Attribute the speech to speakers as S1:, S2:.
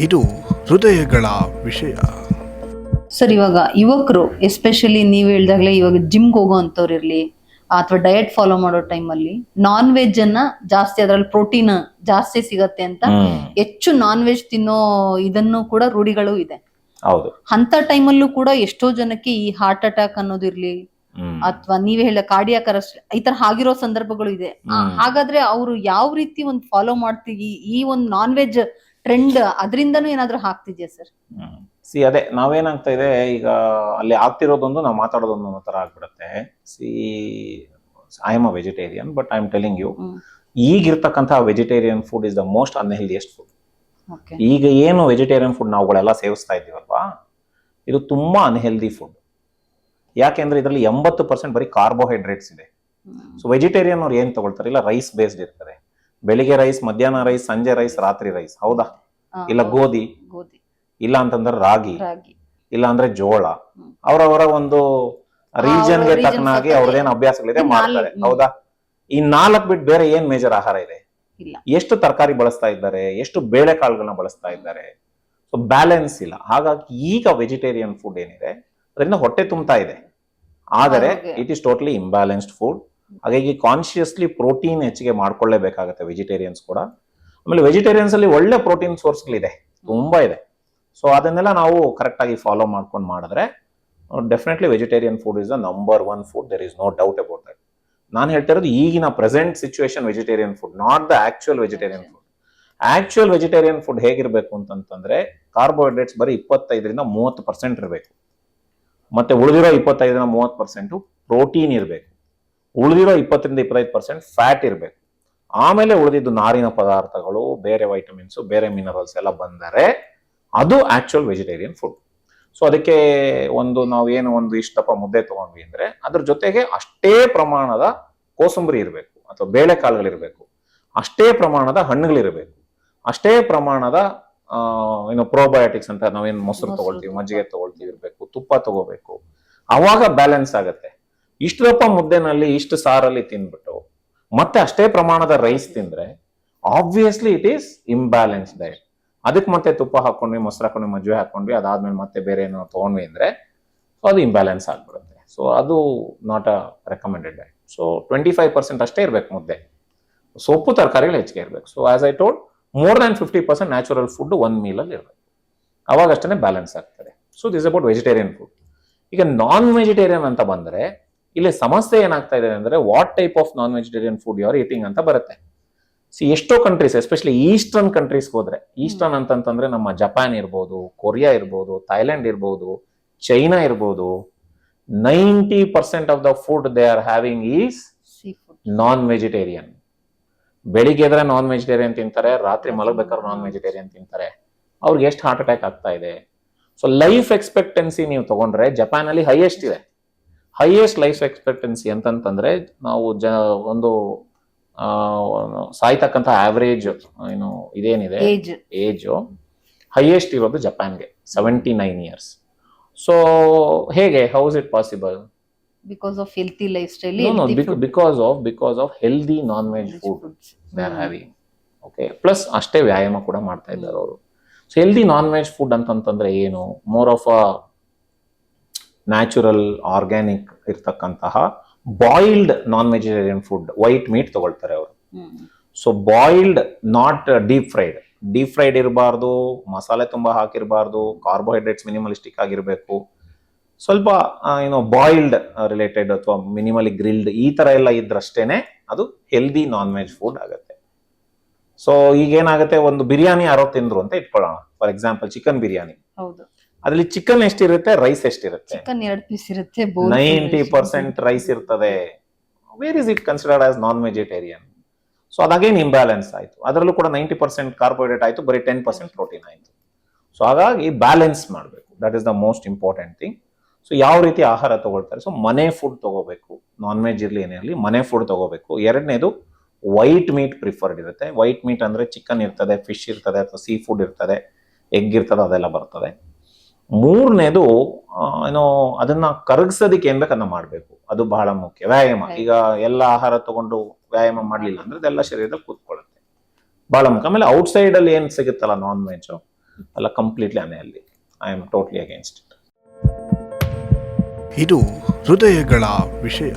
S1: ಇದು ಹೃದಯಗಳ ವಿಷಯ.
S2: ಸರ್ ಇವಾಗ ಯುವಕರು ಎಸ್ಪೆಷಲಿ ನೀವು ಹೇಳ್ದಾಗ್ಲೇ ಇವಾಗ ಜಿಮ್ಗೆ ಹೋಗೋ ಅಂಥವ್ರು ಇರಲಿ ಅಥವಾ ಡಯಟ್ ಫಾಲೋ ಮಾಡೋ ಟೈಮಲ್ಲಿ ನಾನ್ ವೆಜ್ ಅನ್ನ ಜಾಸ್ತಿ ಅದರಲ್ಲಿ ಪ್ರೋಟೀನ್ ಜಾಸ್ತಿ ಸಿಗತ್ತೆ ಅಂತ ಹೆಚ್ಚು ನಾನ್ ವೆಜ್ ತಿನ್ನೋ ಇದನ್ನು ಕೂಡ ರೂಢಿಗಳು ಇದೆ.
S3: ಹೌದು.
S2: ಅಂತ ಟೈಮಲ್ಲೂ ಕೂಡ ಎಷ್ಟೋ ಜನಕ್ಕೆ ಈ ಹಾರ್ಟ್ ಅಟ್ಯಾಕ್ ಅನ್ನೋದಿರ್ಲಿ ಅಥವಾ ನೀವೇ ಹೇಳ ಕಾರ್ಡಿಯಾಕ್ ಈ ತರ ಆಗಿರೋ ಸಂದರ್ಭಗಳು ಇದೆ. ಹಾಗಾದ್ರೆ ಅವರು ಯಾವ ರೀತಿ ಒಂದು ಫಾಲೋ ಮಾಡ್ತೀವಿ ಈ ಒಂದು ನಾನ್ ವೆಜ್ ಟ್ರೆಂಡ್ ಅದರಿಂದನೂ ಏನಾದ್ರೂ ಹಾಕ್ತಿದ್ಯಾ ಸರ್
S3: ಸಿ ಅದೇ ನಾವೇನಾಗ್ತಾ ಇದೆ ಈಗ ಅಲ್ಲಿ ಆಗ್ತಿರೋದೊಂದು ನಾವು ಮಾತಾಡೋದೊಂದು ಅನ್ನೋ ತರ ಆಗ್ಬಿಡುತ್ತೆ. See I am a vegetarian but I am telling you
S2: ಈಗಿರ್ತಕ್ಕಂತಹ
S3: ಈಗಿರ್ತಕ್ಕಂಥ vegetarian food is the most unhealthiest food
S2: okay
S3: ಈಗ ಏನು ವೆಜಿಟೇರಿಯನ್ ಫುಡ್ ನಾವುಗಳೆಲ್ಲ ಸೇವಿಸ್ತಾ ಇದ್ದೀವಲ್ವಾ? ಇದು ತುಂಬಾ ಅನ್ಹೆಲ್ದಿ ಫುಡ್ ಯಾಕೆಂದ್ರೆ ಇದರಲ್ಲಿ ಎಂಬತ್ತು ಪರ್ಸೆಂಟ್ ಬರೀ ಕಾರ್ಬೋಹೈಡ್ರೇಟ್ಸ್ ಇದೆ. ಸೊ ವೆಜಿಟೇರಿಯನ್ ಅವ್ರು ಏನ್ ತಗೊಳ್ತಾರೆ? ಇಲ್ಲ ರೈಸ್ ಬೇಸ್ಡ್ ಇರ್ತಾರೆ. ಬೆಳಿಗ್ಗೆ ರೈಸ್ ಮಧ್ಯಾಹ್ನ ರೈಸ್ ಸಂಜೆ ರೈಸ್ ರಾತ್ರಿ ರೈಸ್ ಹೌದಾ? ಇಲ್ಲ ಗೋಧಿ.
S2: ಗೋಧಿ.
S3: ಇಲ್ಲ ಅಂತಂದ್ರೆ ರಾಗಿ.
S2: ರಾಗಿ.
S3: ಇಲ್ಲ ಅಂದ್ರೆ ಜೋಳ. ಅವರವರ ಒಂದು
S2: ರೀಜನ್ಗೆ
S3: ತಕ್ಕನಾಗಿ
S2: ಅವ್ರದೇನು
S3: ಅವ್ರದ್ದೇನು ಅಭ್ಯಾಸಗಳಿದೆ ಮಾಡ್ತಾರೆ. ಹೌದಾ? ಈ ನಾಲ್ಕು ಬಿಟ್ಟು ಬೇರೆ ಏನ್ ಮೇಜರ್ ಆಹಾರ ಇದೆ? ಎಷ್ಟು ತರಕಾರಿ ಬಳಸ್ತಾ ಇದ್ದಾರೆ? ಎಷ್ಟು ಬೇಳೆಕಾಳುಗಳನ್ನ ಬಳಸ್ತಾ ಇದ್ದಾರೆ? ಸೊ ಬ್ಯಾಲೆನ್ಸ್ ಇಲ್ಲ. ಹಾಗಾಗಿ ಈಗ ವೆಜಿಟೇರಿಯನ್ ಫುಡ್ ಏನಿದೆ ಅದರಿಂದ ಹೊಟ್ಟೆ ತುಂಬ್ತಾ ಇದೆ. ಆದರೆ it is totally imbalanced food ಹಾಗಾಗಿ ಕಾನ್ಶಿಯಸ್ಲಿ ಪ್ರೋಟೀನ್ ಹೆಚ್ಚಿಗೆ ಮಾಡ್ಕೊಳ್ಳೇಬೇಕಾಗತ್ತೆ ವೆಜಿಟೇರಿಯನ್ಸ್ ಕೂಡ. ಆಮೇಲೆ ವೆಜಿಟೇರಿಯನ್ಸ್ ಅಲ್ಲಿ ಒಳ್ಳೆ ಪ್ರೋಟೀನ್ ಸೋರ್ಸ್ಗಳಿದೆ ತುಂಬಾ ಇದೆ. ಸೊ ಅದನ್ನೆಲ್ಲ ನಾವು ಕರೆಕ್ಟ್ ಆಗಿ ಫಾಲೋ ಮಾಡ್ಕೊಂಡು ಮಾಡಿದ್ರೆ definitely vegetarian food is the number one food there is no doubt about that ನಾನು ಹೇಳ್ತಿರೋದು ಈಗಿನ present situation vegetarian food not the actual vegetarian food actual vegetarian food ಹೇಗಿರಬೇಕು ಅಂತಂತಂದ್ರೆ ಕಾರ್ಬೋಹೈಡ್ರೇಟ್ಸ್ ಬರೀ ಇಪ್ಪತ್ತೈದರಿಂದ ಮೂವತ್ತು ಪರ್ಸೆಂಟ್ ಇರಬೇಕು. ಮತ್ತೆ ಉಳಿದಿರೋ ಇಪ್ಪತ್ತೈದರಿಂದ ಮೂವತ್ತು ಪರ್ಸೆಂಟು ಪ್ರೋಟೀನ್ ಇರಬೇಕು. ಉಳಿದಿರೋ ಇಪ್ಪತ್ತರಿಂದ ಇಪ್ಪತ್ತೈದು ಪರ್ಸೆಂಟ್ ಫ್ಯಾಟ್ ಇರಬೇಕು. ಆಮೇಲೆ ಉಳಿದಿದ್ದು ನಾರಿನ ಪದಾರ್ಥಗಳು ಬೇರೆ ವೈಟಮಿನ್ಸ್ ಬೇರೆ ಮಿನರಲ್ಸ್ ಎಲ್ಲ ಬಂದರೆ ಅದು ಆಕ್ಚುಯಲ್ ವೆಜಿಟೇರಿಯನ್ ಫುಡ್ ಸೊ ಅದಕ್ಕೆ ಒಂದು ನಾವು ಏನು ಒಂದು ಇಷ್ಟಪ್ಪ ಮುದ್ದೆ ತಗೊಂಡ್ವಿ ಅಂದ್ರೆ ಅದ್ರ ಜೊತೆಗೆ ಅಷ್ಟೇ ಪ್ರಮಾಣದ ಕೋಸಂಬರಿ ಇರಬೇಕು ಅಥವಾ ಬೇಳೆಕಾಳುಗಳಿರಬೇಕು ಅಷ್ಟೇ ಪ್ರಮಾಣದ ಹಣ್ಣುಗಳಿರಬೇಕು ಅಷ್ಟೇ ಪ್ರಮಾಣದ ಏನು ಪ್ರೋಬಯೋಟಿಕ್ಸ್ ಅಂತ ನಾವೇನು ಮೊಸರು
S2: ಮೊಸರು,
S3: ತಗೊಳ್ತೀವಿ ಮಜ್ಜಿಗೆ ತಗೊಳ್ತೀವಿ ಇರಬೇಕು ತುಪ್ಪ ತಗೋಬೇಕು. ಅವಾಗ ಬ್ಯಾಲೆನ್ಸ್ ಆಗತ್ತೆ. ಇಷ್ಟಪ್ಪ ಮುದ್ದೆನಲ್ಲಿ ಇಷ್ಟು ಸಾರಲ್ಲಿ ತಿಂದ್ಬಿಟ್ಟು ಮತ್ತೆ ಅಷ್ಟೇ ಪ್ರಮಾಣದ ರೈಸ್ ತಿಂದ್ರೆ obviously it is imbalance diet ಅದಕ್ಕೆ ಮತ್ತೆ ತುಪ್ಪ ಹಾಕೊಂಡ್ವಿ, ಮೊಸರು ಹಾಕೊಂಡ್ವಿ, ಮಜ್ಜಿಗೆ ಹಾಕೊಂಡ್ವಿ, ಅದಾದ್ಮೇಲೆ ಮತ್ತೆ ಬೇರೆ ಏನೋ ತೊಗೊಂಡ್ವಿ ಅಂದ್ರೆ ಸೊ ಅದು ಇಂಬ್ಯಾಲೆನ್ಸ್ ಆಗ್ಬಿಡುತ್ತೆ. ಸೊ ಅದು not a recommended diet so twenty five percent ಅಷ್ಟೇ ಇರಬೇಕು ಮುದ್ದೆ. ಸೊಪ್ಪು, ತರಕಾರಿಗಳು ಹೆಚ್ಚಿಗೆ ಇರಬೇಕು. So as I told more than fifty percent natural food one ಮೀಲಲ್ಲಿ ಇರಬೇಕು. ಅವಾಗಷ್ಟೇ ಬ್ಯಾಲೆನ್ಸ್ ಆಗ್ತದೆ. So this about vegetarian food ಈಗ ನಾನ್ ವೆಜಿಟೇರಿಯನ್ ಅಂತ ಬಂದ್ರೆ ಇಲ್ಲಿ ಸಮಸ್ಯೆ ಏನಾಗ್ತಾ ಇದೆ ಅಂದ್ರೆ what type of non vegetarian food ಯಾರು ಈಟಿಂಗ್ ಅಂತ ಬರುತ್ತೆ. ಸಿ ಎಷ್ಟೋ ಕಂಟ್ರೀಸ್ ಎಸ್ಪೆಷಲಿ ಈಸ್ಟರ್ನ್ ಕಂಟ್ರೀಸ್ ಹೋದ್ರೆ ಈಸ್ಟರ್ನ್ ಅಂತಂತಂದ್ರೆ ನಮ್ಮ ಜಪಾನ್ ಇರ್ಬೋದು ಕೊರಿಯಾ ಇರ್ಬೋದು ಥೈಲ್ಯಾಂಡ್ ಇರ್ಬೋದು ಚೈನಾ ಇರ್ಬೋದು ninety percent of the food they are having is non vegetarian ಬೆಳಿಗ್ಗೆ ಎದ್ರೆ ನಾನ್ ವೆಜಿಟೇರಿಯನ್ ತಿಂತಾರೆ ರಾತ್ರಿ ಮಲಗಬೇಕಾದ್ರೆ ನಾನ್ ವೆಜಿಟೇರಿಯನ್ ತಿಂತಾರೆ. ಅವ್ರಿಗೆ ಎಷ್ಟು ಹಾರ್ಟ್ ಅಟ್ಯಾಕ್ ಆಗ್ತಾ ಇದೆ. ಸೊ ಲೈಫ್ ಎಕ್ಸ್ಪೆಕ್ಟೆನ್ಸಿ ನೀವು ತಗೊಂಡ್ರೆ ಜಪಾನ್ ಅಲ್ಲಿ ಹೈಯೆಸ್ಟ್ ಇದೆ. ಹೈಯೆಸ್ಟ್ ಲೈಫ್ ಎಕ್ಸ್ಪೆಕ್ಟೆನ್ಸಿ ಅಂತಂತಂದ್ರೆ ನಾವು ಜ ಒಂದು ಸಾಯ್ತಕ್ಕಂಥ ಆವರೇಜ್ ಏನು ಇದೇನಿದೆ?
S2: ಏಜ್
S3: ಏಜು ಹೈಯೆಸ್ಟ್ ಇರೋದು ಜಪಾನ್ಗೆ ಸೆವೆಂಟಿ ನೈನ್ ಇಯರ್ಸ್ ಸೊ ಹೇಗೆ how's it possible
S2: because of healthy life style
S3: because of because of healthy non veg food they are having okay plus ಅಷ್ಟೇ ವ್ಯಾಯಾಮ ಕೂಡ ಮಾಡ್ತಾ ಇದ್ದಾರೆ ಅವರು. So healthy non veg food ಅಂತಂತಂದ್ರೆ ಏನು? More of a natural organic ಇರ್ತಕ್ಕಂತಹ boiled non vegetarian food white meat ತಗೊಳ್ತಾರೆ ಅವರು. So boiled not deep fried deep fried ಇರಬಾರ್ದು ಮಸಾಲೆ ತುಂಬಾ ಹಾಕಿರಬಾರ್ದು ಕಾರ್ಬೋಹೈಡ್ರೇಟ್ಸ್ ಮಿನಿಮಲಿಸ್ಟಿಕ್ ಆಗಿರಬೇಕು. ಸ್ವಲ್ಪ ಏನೋ ಬಾಯಿಲ್ಡ್ ರಿಲೇಟೆಡ್ ಅಥವಾ ಮಿನಿಮಲಿ ಗ್ರಿಲ್ಡ್ ಈ ತರ ಎಲ್ಲ ಇದ್ರಷ್ಟೇನೆ ಅದು ಹೆಲ್ದಿ ನಾನ್ ವೆಜ್ ಫುಡ್ ಆಗುತ್ತೆ. ಸೊ ಈಗ ಏನಾಗುತ್ತೆ ಒಂದು ಬಿರಿಯಾನಿ ಯಾರೋ ತಿಂದ್ರು ಅಂತ ಇಟ್ಕೊಳ್ಳೋಣ. For example chicken biryani.
S2: ಹೌದು.
S3: ಅದ್ರಲ್ಲಿ ಚಿಕನ್ ಎಷ್ಟಿರುತ್ತೆ? ರೈಸ್ ಎಷ್ಟಿರುತ್ತೆ?
S2: ಚಿಕನ್ ಎರಡು ಪೀಸ್ ಇರುತ್ತೆ
S3: ನೈಂಟಿ ಪರ್ಸೆಂಟ್ ರೈಸ್ ಇರ್ತದೆ. Where is it considered as non vegetarian so ಅದಾಗೇನು imbalance ಆಯ್ತು. ಅದರಲ್ಲೂ ಕೂಡ ನೈಂಟಿ ಪರ್ಸೆಂಟ್ ಕಾರ್ಬೋಹೈಡ್ರೇಟ್ ಆಯ್ತು ಬರೀ ಟೆನ್ ಪರ್ಸೆಂಟ್ ಪ್ರೋಟೀನ್ ಆಯ್ತು. ಸೊ ಹಾಗಾಗಿ ಬ್ಯಾಲೆನ್ಸ್ ಮಾಡಬೇಕು. That is the most important thing so ಯಾವ ರೀತಿ ಆಹಾರ ತಗೊಳ್ತಾರೆ? ಸೊ ಮನೆ ಫುಡ್ ತಗೋಬೇಕು. ನಾನ್ ವೆಜ್ ಇರಲಿ ಏನೇ ಇರಲಿ ಮನೆ ಫುಡ್ ತಗೋಬೇಕು. ಎರಡನೇದು ವೈಟ್ ಮೀಟ್ ಪ್ರಿಫರ್ಡ್ ಇರುತ್ತೆ. ವೈಟ್ ಮೀಟ್ ಅಂದ್ರೆ ಚಿಕನ್ ಇರ್ತದೆ ಫಿಶ್ ಇರ್ತದೆ ಅಥವಾ ಸೀ ಫುಡ್ ಇರ್ತದೆ ಎಗ್ ಇರ್ತದೆ ಅದೆಲ್ಲ ಬರ್ತದೆ. ಮೂರನೇದು ಏನೋ ಅದನ್ನ ಕರಗಿಸೋದಕ್ಕೆ ಏನ್ ಬೇಕು ಅದನ್ನ ಮಾಡಬೇಕು. ಅದು ಬಹಳ ಮುಖ್ಯ. ವ್ಯಾಯಾಮ. ಈಗ ಎಲ್ಲ ಆಹಾರ ತಗೊಂಡು ವ್ಯಾಯಾಮ ಮಾಡ್ಲಿಲ್ಲ ಅಂದ್ರೆ ಅದೆಲ್ಲ ಶರೀರದಲ್ಲಿ ಕೂತ್ಕೊಳ್ಳುತ್ತೆ. ಬಹಳ ಮುಖ್ಯ. ಆಮೇಲೆ ಔಟ್ಸೈಡ್ ಅಲ್ಲಿ ಏನ್ ಸಿಗುತ್ತಲ್ಲ ನಾನ್ ವೆಜ್ ಅಲ್ಲ ಕಂಪ್ಲೀಟ್ಲಿ ಅಲ್ಲಿ I am totally against it
S1: ಇದು ಹೃದಯಗಳ ವಿಷಯ.